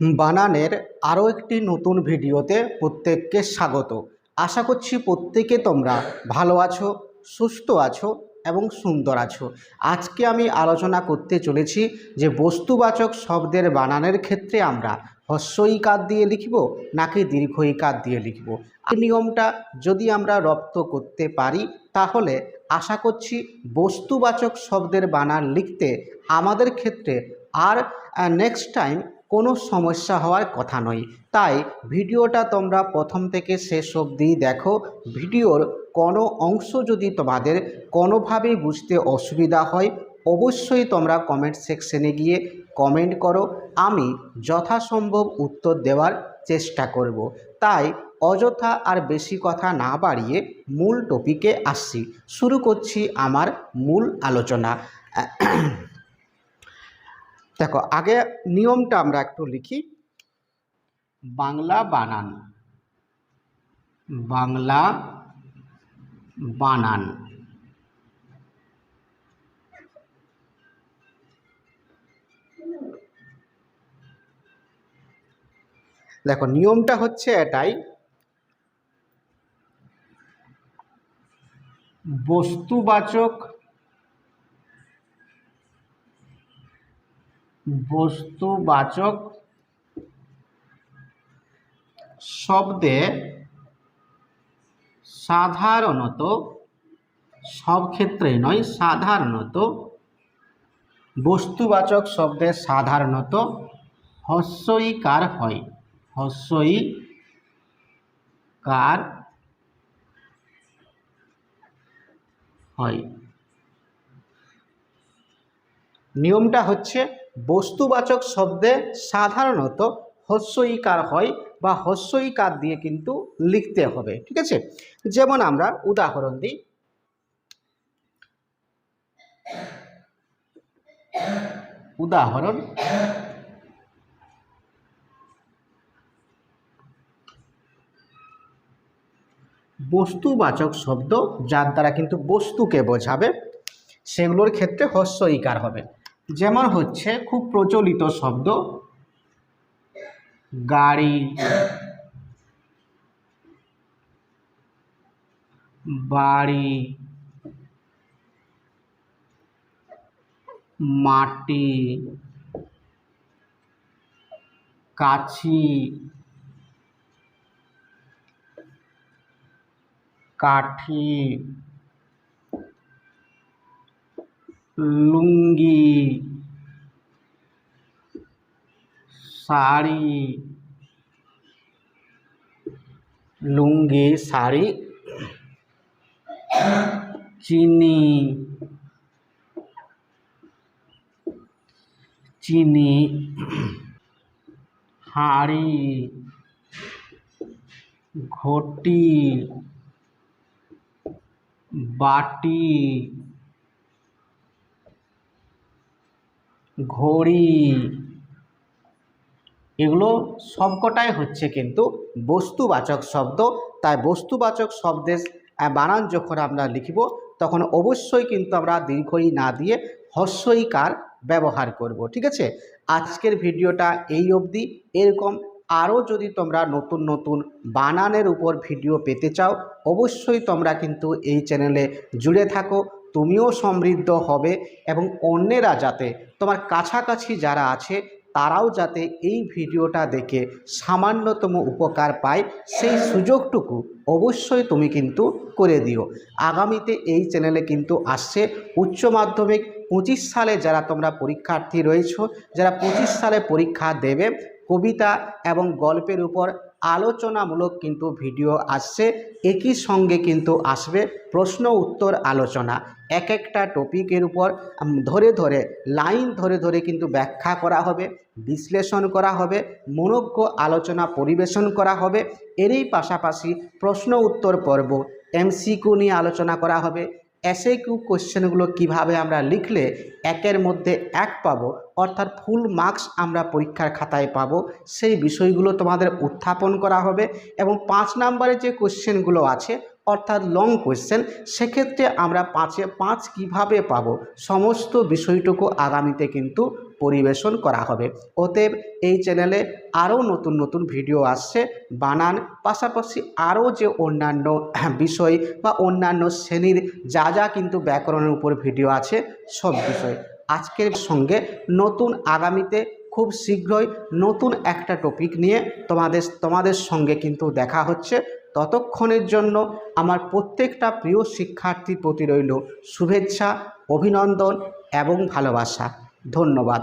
বানানের আরও একটি নতুন ভিডিওতে প্রত্যেককে স্বাগত। আশা করছি প্রত্যেকে তোমরা ভালো আছো, সুস্থ আছো এবং সুন্দর আছো। আজকে আমি আলোচনা করতে চলেছি যে বস্তুবাচক শব্দের বানানের ক্ষেত্রে আমরা হস্যই কাদ দিয়ে লিখব নাকি দীর্ঘই কাদ দিয়ে লিখব। এই নিয়মটা যদি আমরা রপ্ত করতে পারি, তাহলে আশা করছি বস্তুবাচক শব্দের বানান লিখতে আমাদের ক্ষেত্রে আর নেক্সট টাইম কোনো সমস্যা হওয়ার কথা নয়। তাই ভিডিওটা তোমরা প্রথম থেকে শেষ অবধি দেখো। ভিডিওর কোনো অংশ যদি তোমাদের কোনোভাবেই বুঝতে অসুবিধা হয়, অবশ্যই তোমরা কমেন্ট সেকশনে গিয়ে কমেন্ট করো। আমি যথাসম্ভব উত্তর দেওয়ার চেষ্টা করব। তাই অযথা আর বেশি কথা না বাড়িয়ে মূল টপিকে আসছি। শুরু করছি আমার মূল আলোচনা। দেখো, আগে নিয়মটা আমরা একটু লিখি। বাংলা বানান। বাংলা বানান। দেখো, নিয়মটা হচ্ছে এটাই। বস্তুবাচক বস্তুবাচক শব্দে সাধারণত, সব ক্ষেত্রে নয়, সাধারণত, বস্তুবাচক শব্দে সাধারণত হস্যই কার হয়। হস্যই কার হয়। নিয়মটা হচ্ছে বস্তুবাচক শব্দে সাধারণত হস্যইকার হয় বা হস্যইকার দিয়ে কিন্তু লিখতে হবে, ঠিক আছে? যেমন আমরা উদাহরণ দিই। উদাহরণ বস্তুবাচক শব্দ যার দ্বারা কিন্তু বস্তুকে বোঝাবে, সেগুলোর ক্ষেত্রে হস্য ইকার হবে। যেমন হচ্ছে খুব প্রচলিত শব্দ গাড়ি বাড়ি মাটি কাছি কাঠি। लुंगी साड़ी लुंगी साड़ी चीनी चीनी हाड़ी घोटी बाटी ঘড়ি। এগুলো সবকটাই হচ্ছে কিন্তু বস্তুবাচক শব্দ। তাই বস্তুবাচক শব্দের বানান যখন আমরা লিখব, তখন অবশ্যই কিন্তু আমরা দীর্ঘই না দিয়ে হস্যইকার ব্যবহার করব, ঠিক আছে? আজকের ভিডিওটা এই অবধি। এরকম আরও যদি তোমরা নতুন নতুন বানানের উপর ভিডিও পেতে চাও, অবশ্যই তোমরা কিন্তু এই চ্যানেলে জুড়ে থাকো। তুমিও সমৃদ্ধ হবে এবং অন্যেরা যাতে, তোমার কাছাকাছি যারা আছে, তারাও যাতে এই ভিডিওটা দেখে সামান্যতম উপকার পায়, সেই সুযোগটুকু অবশ্যই তুমি কিন্তু করে দিও। আগামীতে এই চ্যানেলে কিন্তু আসছে উচ্চ মাধ্যমিক পঁচিশ সালে যারা তোমরা পরীক্ষার্থী রয়েছো, যারা পঁচিশ সালে পরীক্ষা দেবে, কবিতা এবং গল্পের উপর আলোচনামূলক কিন্তু ভিডিও আসছে, একই সঙ্গে কিন্তু আসবে প্রশ্ন উত্তর আলোচনা। এক একটা টপিকের উপর ধরে ধরে, লাইন ধরে ধরে কিন্তু ব্যাখ্যা করা হবে, বিশ্লেষণ করা হবে, মনোজ্ঞ আলোচনা পরিবেশন করা হবে। এরই পাশাপাশি প্রশ্ন উত্তর পর্ব, এমসিকিউ নিয়ে আলোচনা করা হবে। এসে কিউ কোশ্চেনগুলো কীভাবে আমরা লিখলে একের মধ্যে এক পাব, অর্থাৎ ফুল মার্কস আমরা পরীক্ষার খাতায় পাব, সেই বিষয়গুলো তোমাদের উত্থাপন করা হবে এবং পাঁচ নম্বরে যে কোশ্চেনগুলো আছে অর্থাৎ লং কোয়েশ্চেন সেক্ষেত্রে আমরা পাঁচে পাঁচ কীভাবে পাবো? সমস্ত বিষয়টুকু আগামীতে কিন্তু পরিবেশন করা হবে। অতএব এই চ্যানেলে আরও নতুন নতুন ভিডিও আসছে। বানান, পাশাপাশি আরও যে অন্যান্য বিষয় বা অন্যান্য শ্রেণির যা যা কিন্তু ব্যাকরণের উপর ভিডিও আছে, সব বিষয়। আজকের সঙ্গে নতুন আগামীতে খুব শীঘ্রই নতুন একটা টপিক নিয়ে তোমাদের তোমাদের সঙ্গে কিন্তু দেখা হচ্ছে। ততক্ষণের জন্য আমার প্রত্যেকটা প্রিয় শিক্ষার্থীর প্রতি রইল শুভেচ্ছা, অভিনন্দন এবং ভালোবাসা। ধন্যবাদ।